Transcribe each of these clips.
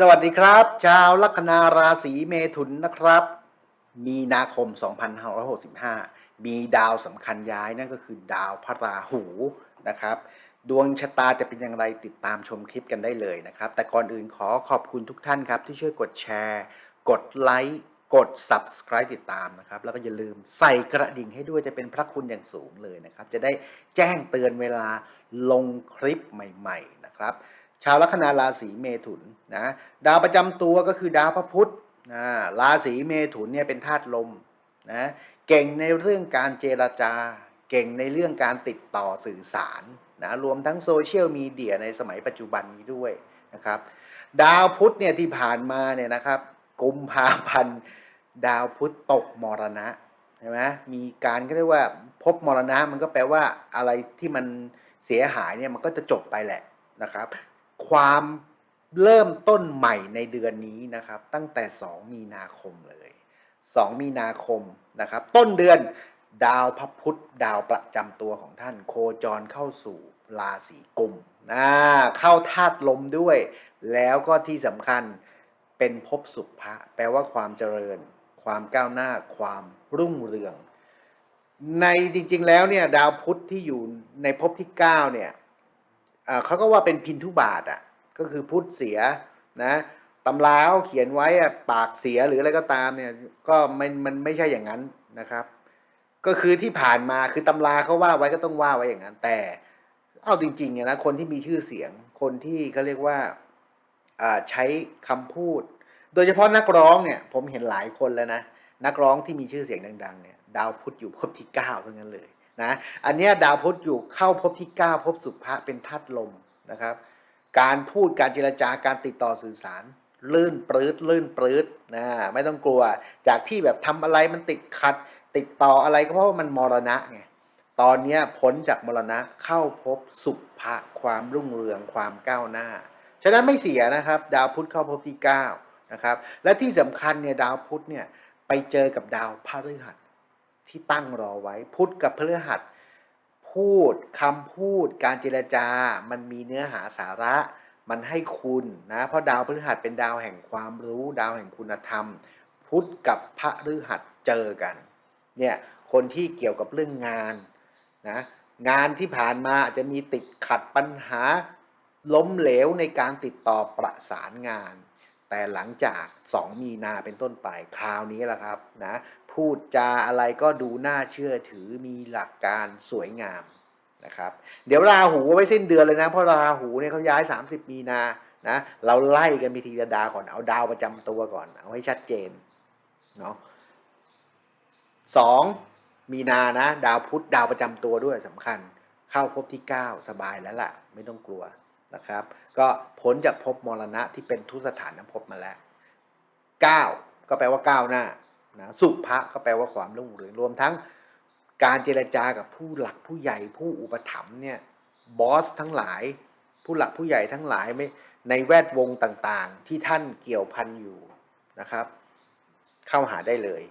สวัสดีครับ ชาวลัคนาราศีเมถุนนะครับ มีนาคม 2565 มีดาวสำคัญย้ายนั่นก็คือดาวพระราหูนะครับ ดวงชะตาจะเป็นอย่างไรติดตามชมคลิปกันได้เลยนะครับ แต่ก่อนอื่นขอขอบคุณทุกท่านครับ ที่ช่วยกดแชร์ กดไลค์กด Subscribe ติดตามนะครับ แล้วก็อย่าลืมใส่กระดิ่งให้ด้วยจะเป็นพระคุณอย่างสูงเลยนะครับ จะได้แจ้งเตือนเวลาลงคลิปใหม่ ๆ นะครับ ชาวลัคนาราศีเมถุนนะดาวประจำตัวก็คือดาวพระพุธนะราศีเมถุนเนี่ยเป็นธาตุลมนะเก่งในเรื่องการเจรจา เก่งในเรื่องการติดต่อสื่อสารนะรวมทั้งโซเชียลมีเดียในสมัยปัจจุบันนี้ด้วยนะครับดาวพุธเนี่ยที่ผ่านมาเนี่ยนะครับกุมภาพันธ์ดาวพุธตกมรณะใช่ไหมมีการก็เรียกว่าพบมรณะมันก็แปลว่าอะไรที่มันเสียหายเนี่ยมันก็จะจบไปแหละนะครับ ความเริ่มต้นใหม่ในเดือนนี้นะครับ ตั้งแต่ 2 มีนาคมเลย 2 มีนาคมนะครับ ต้นเดือนดาวพระพุธดาวประจำตัวของท่าน โคจรเข้าสู่ราศีกุมนะเข้าธาตุลมด้วย แล้วก็ที่สำคัญเป็นภพสุภะแปลว่าความเจริญ ความก้าวหน้า ความรุ่งเรือง ในจริงๆแล้วเนี่ยดาวพุธที่อยู่ในภพที่ 9 เนี่ย เขาก็ว่าเป็นพินทุบาทอะก็คือพุทธเสียนะตำราเขียนไว้อะปากเสียหรืออะไรก็ตามเนี่ยก็มันมันไม่ใช่อย่างนั้นนะครับ ก็คือที่ผ่านมาคือตำราเขาว่าไว้ก็ต้องว่าไว้อย่างนั้น แต่เอาจริงๆเนี่ยนะคนที่มีชื่อเสียงคนที่เขาเรียกว่าอ่าใช้คำพูด โดยเฉพาะนักร้องเนี่ยผมเห็นหลายคนแล้วนะนักร้องที่มีชื่อเสียงดังๆเนี่ยดาวพุธอยู่ภพที่เก้าเท่านั้นเลย นะอันนี้ดาวพุธอยู่เข้าภพที่9ภพสุภะเป็นธาตุลมนะครับ การพูดการเจรจาการติดต่อสื่อสาร ลื่นปลื้ดลื่นปลื้ดนะไม่ต้องกลัวจากที่แบบทำอะไรมันติดขัด ติดต่ออะไรก็เพราะว่ามันมรณะไงตอนนี้พ้นจากมรณะเข้าพบสุภะความรุ่งเรืองความก้าวหน้า ฉะนั้นไม่เสียนะครับ ดาวพุธเข้าภพที่9นะครับและที่สำคัญเนี่ยดาวพุธเนี่ยไปเจอกับดาวพฤหัส ที่ตั้งรอไว้ พุทธกับพฤหัส พูดคำพูด การเจรจา มันมีเนื้อหาสาระ มันให้คุณนะ เพราะดาวพฤหัสเป็นดาวแห่งความรู้ ดาวแห่งคุณธรรม พุทธกับพระฤหัสเจอกัน เนี่ย คนที่เกี่ยวกับเรื่องงานนะ งานที่ผ่านมาอาจจะมีติดขัดปัญหาล้มเหลวในการติดต่อประสานงาน แต่หลังจาก 2 มีนาเป็นต้นไปคราวนี้แหละครับนะ พูดจาอะไรก็ดูน่าเชื่อถือมีหลักการสวยงามนะครับ เดี๋ยวราหูไว้สิ้นเดือนเลยนะ เพราะราหูเนี่ยเขาย้าย 30 มีนานะเราไล่กันไปทีละดาวก่อนเอาดาวประจำตัวก่อน เอาให้ชัดเจนเนาะสองมีนานะ ดาวพุธดาวประจำตัวด้วยสำคัญ เข้าภพที่ 9 สบายแล้วล่ะ ไม่ต้องกลัวนะครับ ก็พ้นจากภพมรณะที่เป็นทุสถานภพมาแล้ว 9 ก็แปลว่าก้าวหน้า นะสุภะก็แปลว่าความรุ่งเรืองรวมทั้งการเจรจากับผู้หลักผู้ใหญ่ผู้อุปถัมภ์เนี่ยบอสทั้งหลาย ผู้หลักผู้ใหญ่ทั้งหลายไม่ในแวดวงต่างๆ ที่ท่านเกี่ยวพันอยู่นะครับ เข้าหาได้เลย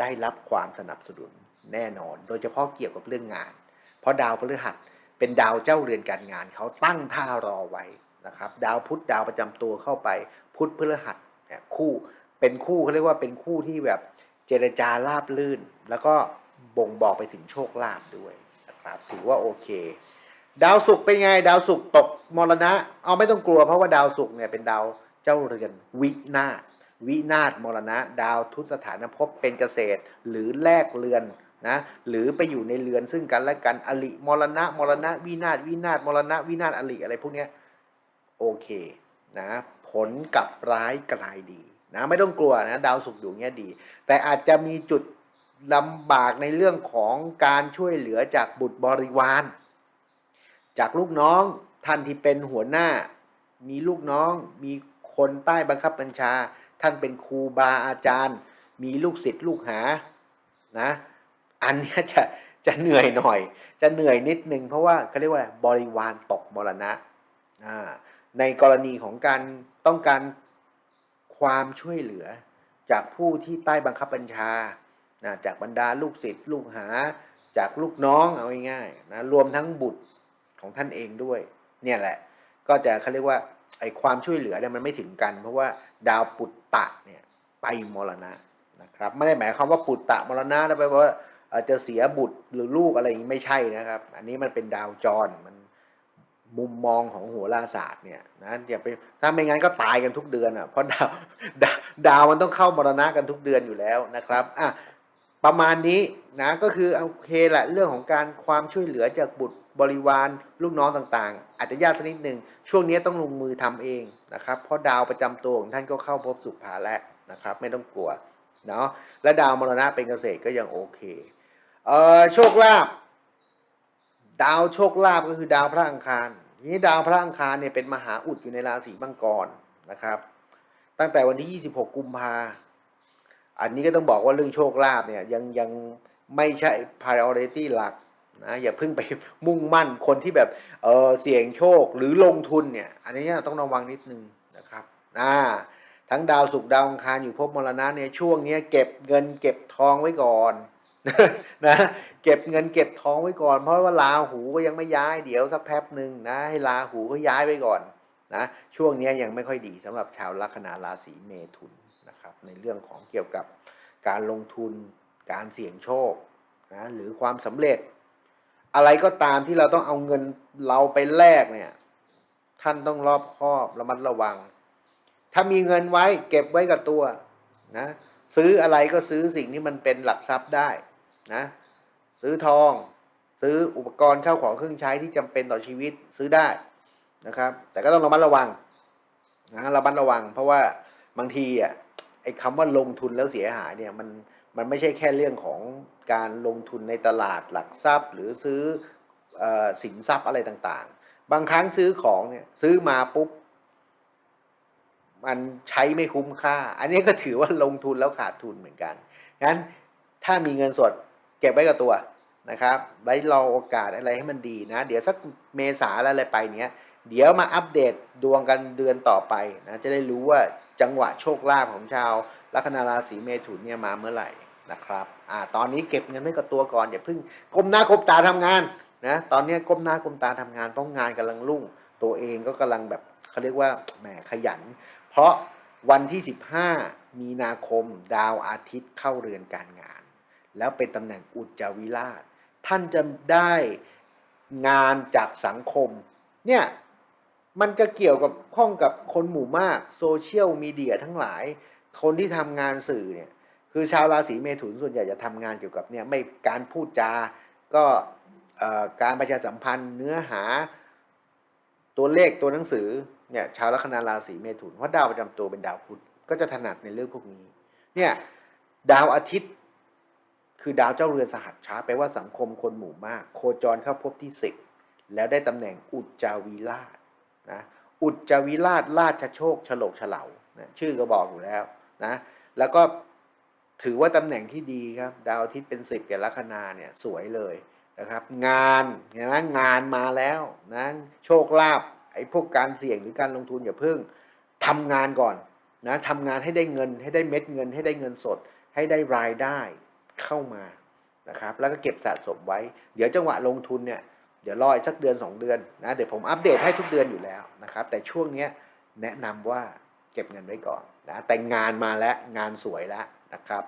ได้รับความสนับสนุนแน่นอน โดยเฉพาะเกี่ยวกับเรื่องงาน เพราะดาวพฤหัสเป็นดาวเจ้าเรือนการงาน เขาตั้งท่ารอไว้นะครับ ดาวพุธดาวประจำตัวเข้าไป พุธพฤหัสเนี่ยคู่เป็นคู่เขาเรียกว่าเป็นคู่ที่แบบ เจรจาราบลื่น แล้วก็บ่งบอกไปถึงโชคลาภด้วยนะครับ ถือว่าโอเค ดาวศุกร์เป็นไง ดาวศุกร์ตกมรณะ เอาไม่ต้องกลัวเพราะว่าดาวศุกร์เนี่ยเป็นดาวเจ้าเรือนวินาศวินาศมรณะ ดาวทุตสถานภพเป็นเกษตร หรือแลกเรือนนะหรือไปอยู่ในเรือนซึ่งกันและกันอลิมรณะ มรณะ วินาศวินาศมรณะ วินาศอลิอะไรพวกเนี้ยโอเคนะผลกับร้ายกลายดี นะไม่ต้องกลัวนะดาวศุกอยู่เงี้ยดี แต่อาจจะมีจุดลำบากในเรื่องของการช่วยเหลือจากบุตรบริวาร จากลูกน้องท่านที่เป็นหัวหน้า มีลูกน้อง มีคนใต้บังคับบัญชา ท่านเป็นครูบาอาจารย์ มีลูกศิษย์ลูกหานะอันนี้จะจะเหนื่อยหน่อย จะเหนื่อยนิดนึงเพราะว่าเขาเรียกว่าบริวารตกมรณะในกรณีของการต้องการ ความช่วยเหลือจากผู้ที่ใต้บังคับบัญชานะจากบรรดาลูกศิษย์ลูกหาจากลูกน้องเอาง่ายๆนะรวมทั้งบุตรของท่านเองด้วย เนี่ยแหละ ก็จะเขาเรียกว่าไอ้ความช่วยเหลือเนี่ยมันไม่ถึงกัน เพราะว่าดาวปุตตะเนี่ยไปมรณะนะครับไม่ได้หมายความว่าปุตตะมรณะแล้วแปลว่าจะเสียบุตรหรือลูกอะไรอย่างนี้ไม่ใช่นะครับ อันนี้มันเป็นดาวจรมัน มุมมองของโหราศาสตร์เนี่ยนะอย่าไปถ้าไม่งั้นก็ตายกันทุกเดือนอะเพราะดาวดาวดาวมันต้องเข้ามรณะกันทุกเดือนอยู่แล้วนะครับอะประมาณนี้นะก็คือโอเคแหละเรื่องของการความช่วยเหลือจากบุตรบริวารลูกน้องต่างๆ อาจจะยากสักนิดหนึ่งช่วงนี้ต้องลงมือทำเองนะครับ เพราะดาวประจำตัวของท่านก็เข้าพบสุภาแล้วนะครับ ไม่ต้องกลัวเนาะและดาวมรณะเป็นเกษตรก็ยังโอเคเอ่อโชคลาภดาวโชคลาภก็คือดาวพระอังคาร นี้ดาวพระอังคารเนี่ยเป็นมหาอุดอยู่ในราศีมังกรนะครับ ตั้งแต่วันที่ 26 กุมภาอันนี้ก็ต้องบอกว่าเรื่องโชคลาภเนี่ยยังยังไม่ใช่ priority หลักนะอย่าเพิ่งไปมุ่งมั่นคนที่แบบเออเสี่ยงโชคหรือลงทุนเนี่ย อันนี้ต้องระวังนิดนึงนะครับอ่าทั้งดาวศุกร์ดาวอังคารอยู่ภพมรณะเนี่ยช่วงนี้เก็บเงินเก็บทองไว้ก่อนนะ เก็บเงินเก็บทองไว้ก่อน เพราะว่าลาหูก็ยังไม่ย้ายเดี๋ยวสักแป๊บหนึ่งนะ ให้ลาหูก็ย้ายไว้ก่อนนะช่วงนี้ยังไม่ค่อยดีสำหรับชาวลัคนาราศีเมถุนนะครับ ในเรื่องของเกี่ยวกับการลงทุนการเสี่ยงโชคนะหรือความสำเร็จ อะไรก็ตามที่เราต้องเอาเงินเราไปแลกเนี่ย ท่านต้องรอบคอบระมัดระวัง ถ้ามีเงินไว้เก็บไว้กับตัวนะซื้ออะไรก็ซื้อสิ่งที่มันเป็นหลักทรัพย์ได้นะ ซื้อทอง ซื้ออุปกรณ์เข้าของเครื่องใช้ที่จำเป็นต่อชีวิตซื้อได้นะครับ แต่ก็ต้องระมัดระวังนะระมัดระวัง เพราะว่าบางทีอะไอ้คำว่าลงทุนแล้วเสียหายเนี่ยมันมันไม่ใช่แค่เรื่องของการลงทุนในตลาดหลักทรัพย์ หรือซื้ออสินทรัพย์อะไรต่างๆ บางครั้งซื้อของเนี่ยซื้อมาปุ๊บมันใช้ไม่คุ้มค่า อันนี้ก็ถือว่าลงทุนแล้วขาดทุนเหมือนกัน งั้นถ้ามีเงินสด ก็บไว้กับตัวนะครับ ไว้รอโอกาสอะไรให้มันดีนะ เดี๋ยวสักเมษาอะไรไปเนี้ย เดี๋ยวมาอัปเดตดวงกันเดือนต่อไปนะ จะได้รู้ว่าจังหวะโชคลาภของชาวลัคนาราศีเมถุนเนี่ยมาเมื่อไหร่นะครับอ่าตอนนี้เก็บเงินไว้กับตัวก่อนอย่าเพิ่งก้มหน้าก้มตาทำงานนะ ตอนนี้ก้มหน้าก้มตาทำงานเพราะงานกำลังรุ่ง ตัวเองก็กำลังแบบเขาเรียกว่าแหมขยัน เพราะวันที่ 15 มีนาคมดาวอาทิตย์เข้าเรือนการงาน แล้วเป็นตำแหน่งอุจจาวิราช ท่านจะได้งานจากสังคม เนี่ยมันจะเกี่ยวกับข้องกับคนหมู่มากโซเชียลมีเดียทั้งหลาย คนที่ทำงานสื่อเนี่ยคือชาวราศีเมถุนส่วนใหญ่จะทำงานเกี่ยวกับเนี่ยไม่การพูดจาก็การประชาสัมพันธ์เนื้อหาตัวเลขตัวหนังสือเนี่ยชาวลัคนาราศีเมถุนเพราะดาวประจำตัวเป็นดาวพุธก็จะถนัดในเรื่องพวกนี้เนี่ยดาวอาทิตย์ คือดาวเจ้าเรือนสหัสช้าแปลว่าสังคมคนหมู่มาก โคจรเข้าพบที่สิบแล้วได้ตำแหน่งอุจจาวีราชนะอุจจาวิราชราชโชคฉลกเฉลานะชื่อก็บอกอยู่แล้วนะแล้วก็ถือว่าตำแหน่งที่ดีครับ ดาวอาทิตย์เป็นสิบแก่ลัคนาเนี่ยสวยเลยนะครับ งานเห็นไหมงานมาแล้วนะโชคลาภไอ้พวกการเสี่ยงหรือการลงทุนอย่าเพิ่งทำงานก่อนนะทำงานให้ได้เงินให้ได้เม็ดเงิน ให้ได้เงินสด ให้ได้รายได้ เข้ามานะครับแล้วก็เก็บสะสมไว้ เดี๋ยวจังหวะลงทุนเนี่ยเดี๋ยวรออีกสักเดือนสองเดือนนะเดี๋ยวผมอัปเดตให้ทุกเดือนอยู่แล้วนะครับแต่ช่วงนี้แนะนำว่าเก็บเงินไว้ก่อนนะแต่งานมาแล้วงานสวยแล้วนะครับ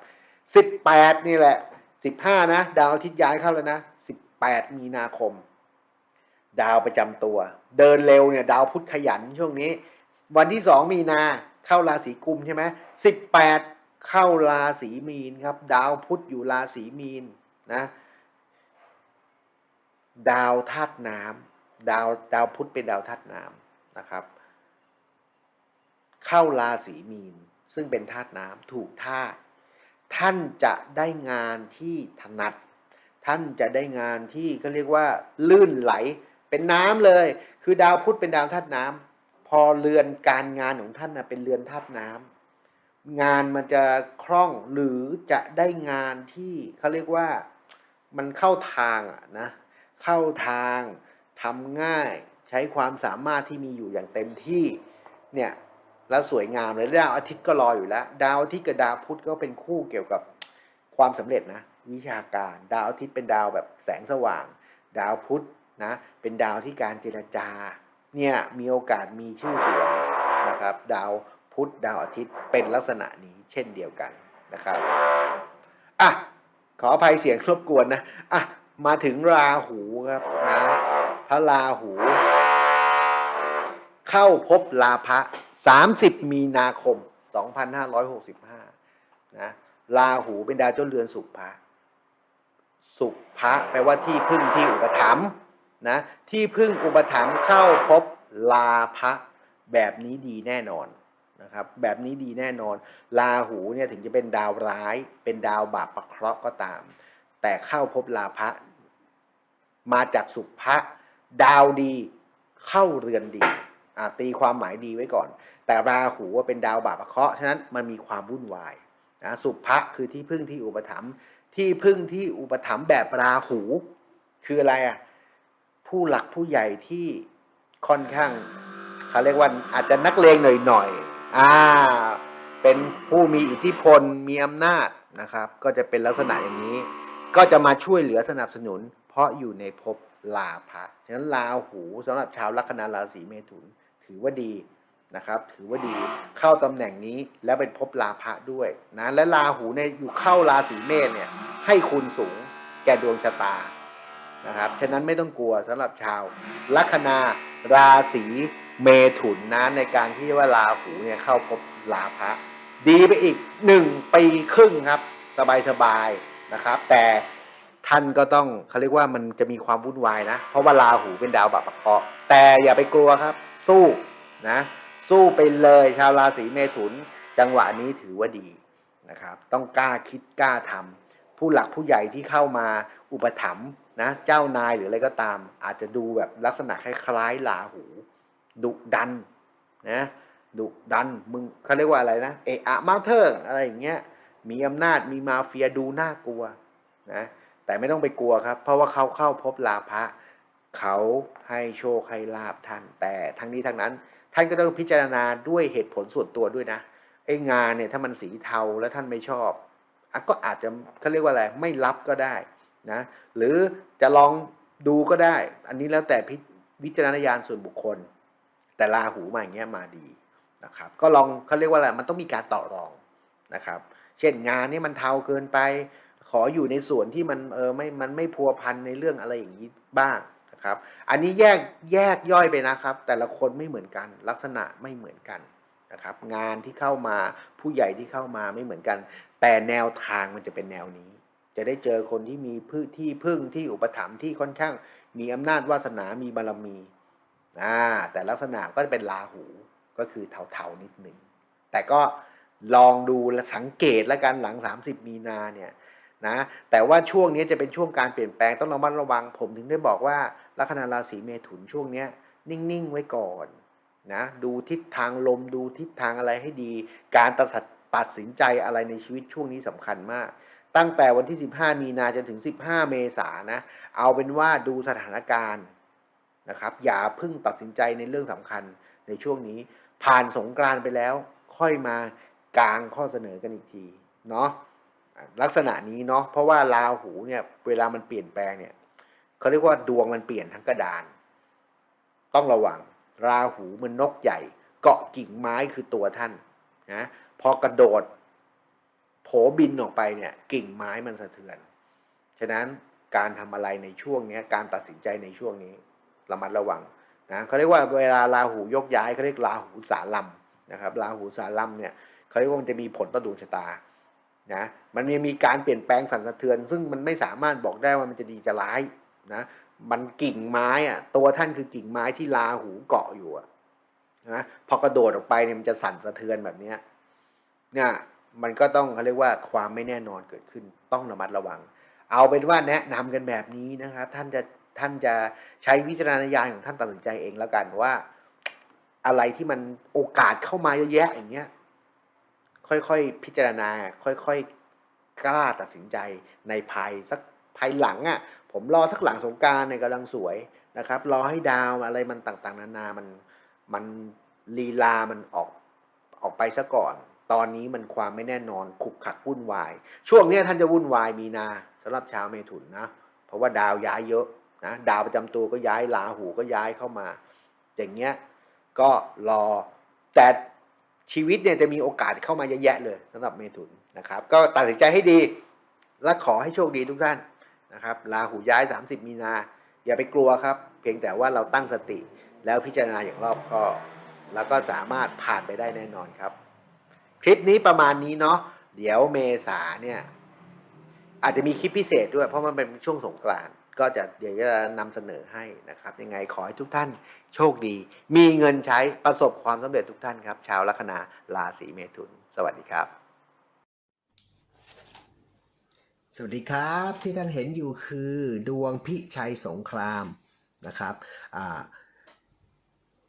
สิบแปดนี่แหละสิบห้านะ ดาวอาทิตย์ย้ายเข้าแล้วนะสิบแปดมีนาคม ดาวประจำตัว เดินเร็วเนี่ยดาวพุธขยันช่วงนี้ วันที่สองมีนาเข้าราศีกุมใช่ไหมสิบแปด เข้าราศีมีนครับ ดาวพุธอยู่ราศีมีนนะดาวธาตุน้ำดาวดาวพุธเป็นดาวธาตุน้ำนะครับ เข้าราศีมีน ซึ่งเป็นธาตุน้ำถูกธาตุท่านจะได้งานที่ถนัด ท่านจะได้งานที่เขาเรียกว่า ลื่นไหลเป็นน้ำเลย คือดาวพุธเป็นดาวธาตุน้ำพอเรือนการงานของท่านนะเป็นเรือนธาตุน้ำ งานมันจะคล่องหรือจะได้งานที่เขาเรียกว่ามันเข้าทางอะนะเข้าทางทำง่ายใช้ความสามารถที่มีอยู่อย่างเต็มที่เนี่ยแล้วสวยงามเลยดาวอาทิตย์ก็รออยู่แล้ว ดาวอาทิตย์กับดาวพุธก็เป็นคู่เกี่ยวกับความสำเร็จนะวิชาการ ดาวอาทิตย์เป็นดาวแบบแสงสว่าง ดาวพุธนะเป็นดาวที่การเจรจาเนี่ยมีโอกาสมีชื่อเสียงนะครับ ดาว พุธดาวอาทิตย์เป็นลักษณะนี้เช่นเดียวกันนะครับอะขออภัยเสียงรบกวนนะอะมาถึงราหูครับนะพระราหู เข้าพบลาภะ30 มีนาคม 2565นะราหูเป็นดาวเจ้าเรือนสุภะสุภะแปลว่าที่พึ่งที่อุปถัมภ์นะที่พึ่งอุปถัมภ์เข้าพบลาภะแบบนี้ดีแน่นอน นะครับ แบบนี้ดีแน่นอนราหูเนี่ยถึงจะเป็นดาวร้าย เป็นดาวบาปประเคราะห์ก็ตาม แต่เข้าพบลาภะมาจากสุภะดาวดีเข้าเรือนดีตีความหมายดีไว้ก่อน แต่ราหูว่าเป็นดาวบาปประเคราะห์ฉะนั้นมันมีความวุ่นวายนะสุภะคือที่พึ่งที่อุปถัมภ์ที่พึ่งที่อุปถัมภ์แบบราหู คืออะไรอะผู้หลักผู้ใหญ่ที่ค่อนข้างเขาเรียกว่าอาจจะนักเลงหน่อยๆ อ่า เป็นผู้มีอิทธิพล มีอำนาจนะครับ ก็จะเป็นลักษณะอย่างนี้ ก็จะมาช่วยเหลือสนับสนุน เพราะอยู่ในภพลาภะ ฉะนั้นราหูสำหรับชาวลัคนาราศีเมถุน ถือว่าดีนะครับ ถือว่าดี เข้าตำแหน่งนี้แล้วเป็นภพลาภะด้วยนะ และราหูเนี่ยอยู่เข้าราศีเมษเนี่ยให้คุณสูงแก่ดวงชะตานะครับ ฉะนั้นไม่ต้องกลัวสำหรับชาวลัคนาราศี เมถุนนะในการที่ว่าราหูเนี่ยเข้าภพลาภะดีไปอีกหนึ่งปีครึ่งครับ สบายๆนะครับ แต่ท่านก็ต้องเขาเรียกว่ามันจะมีความวุ่นวายนะ เพราะว่าราหูเป็นดาวบาปะเคราะห์แต่อย่าไปกลัวครับ สู้นะ สู้ไปเลยชาวราศีเมถุน จังหวะนี้ถือว่าดีนะครับ ต้องกล้าคิดกล้าทำผู้หลักผู้ใหญ่ที่เข้ามาอุปถัมภ์นะ เจ้านายหรืออะไรก็ตาม อาจจะดูแบบลักษณะคล้ายๆราหู ดุดันนะดุดันมึงเขาเรียกว่าอะไรนะเอะอะมาเทิงอะไรอย่างเงี้ยมีอำนาจมีมาเฟียดูน่ากลัวนะแต่ไม่ต้องไปกลัวครับ เพราะว่าเขาเข้าพบลาภะเขาให้โชคให้ลาบท่าน แต่ทั้งนี้ทั้งนั้น ท่านก็ต้องพิจารณาด้วยเหตุผลส่วนตัวด้วยนะไอ้งานเนี่ยถ้ามันสีเทาแล้วท่านไม่ชอบอก็อาจจะเขาเรียกว่าอะไรไม่รับก็ได้นะหรือจะลองดูก็ได้ อันนี้แล้วแต่พิวิจารณญาณส่วนบุคคล แต่ลาหูมาอย่างเงี้ยมาดีนะครับ ก็ลองเขาเรียกว่าอะไรมันต้องมีการต่อรองนะครับ เช่นงานนี่มันเทาเกินไป ขออยู่ในส่วนที่มันเออไม่มันไม่พัวพันในเรื่องอะไรอย่างนี้บ้างนะครับ อันนี้แยกแยกย่อยไปนะครับ แต่ละคนไม่เหมือนกันลักษณะไม่เหมือนกันนะครับ งานที่เข้ามาผู้ใหญ่ที่เข้ามาไม่เหมือนกัน แต่แนวทางมันจะเป็นแนวนี้ จะได้เจอคนที่มีพื้นที่พึ่งที่อุปถัมภ์ที่ค่อนข้างมีอำนาจวาสนามีบารมี อ่าแต่ลักษณะก็จะเป็นราหูก็คือเทาๆนิดหนึ่ง แต่ก็ลองดูและสังเกตแล้วกันหลัง 30 มีนาเนี่ยนะแต่ว่าช่วงนี้จะเป็นช่วงการเปลี่ยนแปลงต้องระมัดระวัง ผมถึงได้บอกว่าลัคนาราศีเมถุนช่วงนี้นิ่งๆไว้ก่อนนะดูทิศทางลมดูทิศทางอะไรให้ดี การตัดสินตัดสินใจอะไรในชีวิตช่วงนี้สำคัญมาก ตั้งแต่วันที่ 15 มีนาจนถึง 15 เมษานะเอาเป็นว่าดูสถานการณ์ นะครับ อย่าพิ่งตัดสินใจในเรื่องสำคัญในช่วงนี้ ผ่านสงกรานไปแล้ว ค่อยมากลางข้อเสนอกันอีกทีเนาะลักษณะนี้เนาะเพราะว่าราหูเนี่ยเวลามันเปลี่ยนแปลงเนี่ยเขาเรียกว่าดวงมันเปลี่ยนทั้งกระดาน ต้องระวัง ราหูมันนกใหญ่ เกาะกิ่งไม้คือตัวท่านนะพอกระโดดโผบินออกไปเนี่ยกิ่งไม้มันสะเทือน ฉะนั้นการทำอะไรในช่วงนี้การตัดสินใจในช่วงนี้ ระมัดระวังนะเขาเรียกว่าเวลาราหูยกย้ายเขาเรียกราหูสาลัมนะครับราหูสาลัมเนี่ยเขาเรียกว่ามันจะมีผลต่อดวงชะตานะมันยังมีการเปลี่ยนแปลงสั่นสะเทือน ซึ่งมันไม่สามารถบอกได้ว่ามันจะดีจะร้ายนะมันกิ่งไม้อะตัวท่านคือกิ่งไม้ที่ลาหูเกาะอยู่นะพอกระโดดออกไปเนี่ยมันจะสั่นสะเทือนแบบเนี้ยเนี่ยมันก็ต้องเขาเรียกว่าความไม่แน่นอนเกิดขึ้นต้องระมัดระวัง เอาเป็นว่าแนะนำกันแบบนี้นะครับ ท่านจะ ท่านจะใช้วิจารณญาณของท่านตัดสินใจเองแล้วกันว่า อะไรที่มันโอกาสเข้ามาเยอะแยะอย่างเงี้ย ค่อยๆพิจารณา ค่อยๆกล้าตัดสินใจในภายสักภายหลังอะ่ะ ผมรอสักหลังสงการเนี่ยกำลังสวยนะครับ รอให้ดาวอะไรมันต่างๆ นานามันมันลีลามันออกออกไปซะก่อน ตอนนี้มันความไม่แน่นอนขุกขักวุ่นวาย ช่วงนี้ท่านจะวุ่นวายมีนาสำหรับชาวเมถุนนะ เพราะว่าดาวย้ายเยอะ นะดาวประจำตัวก็ย้ายลาหูก็ย้ายเข้ามา อย่างเงี้ยก็รอแต่ชีวิตเนี่ยจะมีโอกาสเข้ามาเยอะแยะเลยสำหรับเมถุนนะครับ ก็ตัดสินใจให้ดี และขอให้โชคดีทุกท่านนะครับลาหูย้าย 30 มีนา อย่าไปกลัวครับ เพียงแต่ว่าเราตั้งสติแล้วพิจารณาอย่างรอบคอบแล้วก็สามารถผ่านไปได้แน่นอนครับ คลิปนี้ประมาณนี้เนาะเดี๋ยวเมษาเนี่ยอาจจะมีคลิปพิเศษด้วยเพราะมันเป็นช่วงสงกรานต์ ก็จะเดี๋ยวจะนำเสนอให้นะครับ ยังไงขอให้ทุกท่านโชคดี มีเงินใช้ประสบความสำเร็จทุกท่านครับ ชาวลัคนาราศีเมถุน สวัสดีครับ สวัสดีครับที่ท่านเห็นอยู่คือดวงพิชัยสงครามนะครับ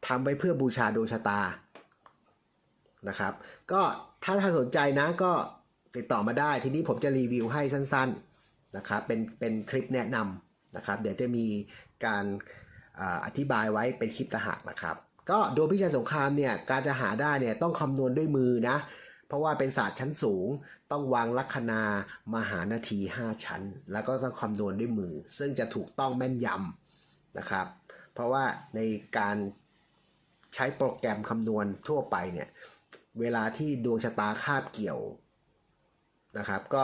ทำไว้เพื่อบูชาดวงชะตานะครับ ก็ถ้าท่านสนใจนะก็ติดต่อมาได้ทีนี้ผมจะรีวิวให้สั้น ๆนะครับเป็นเป็นคลิปแนะนำ นะครับเดี๋ยวจะมีการอธิบายไว้เป็นคลิปตะหักนะครับ ก็ดวงพิชัยสงครามเนี่ยการจะหาได้เนี่ยต้องคำนวณด้วยมือนะ เพราะว่าเป็นศาสตร์ชั้นสูง ต้องวางลัคนา มหานาที 5 ชั้น แล้วก็ต้องคำนวณด้วยมือ ซึ่งจะถูกต้องแม่นยำนะครับ เพราะว่าในการใช้โปรแกรมคำนวณทั่วไปเนี่ยเวลาที่ดวงชะตาคาบเกี่ยวนะครับ ก็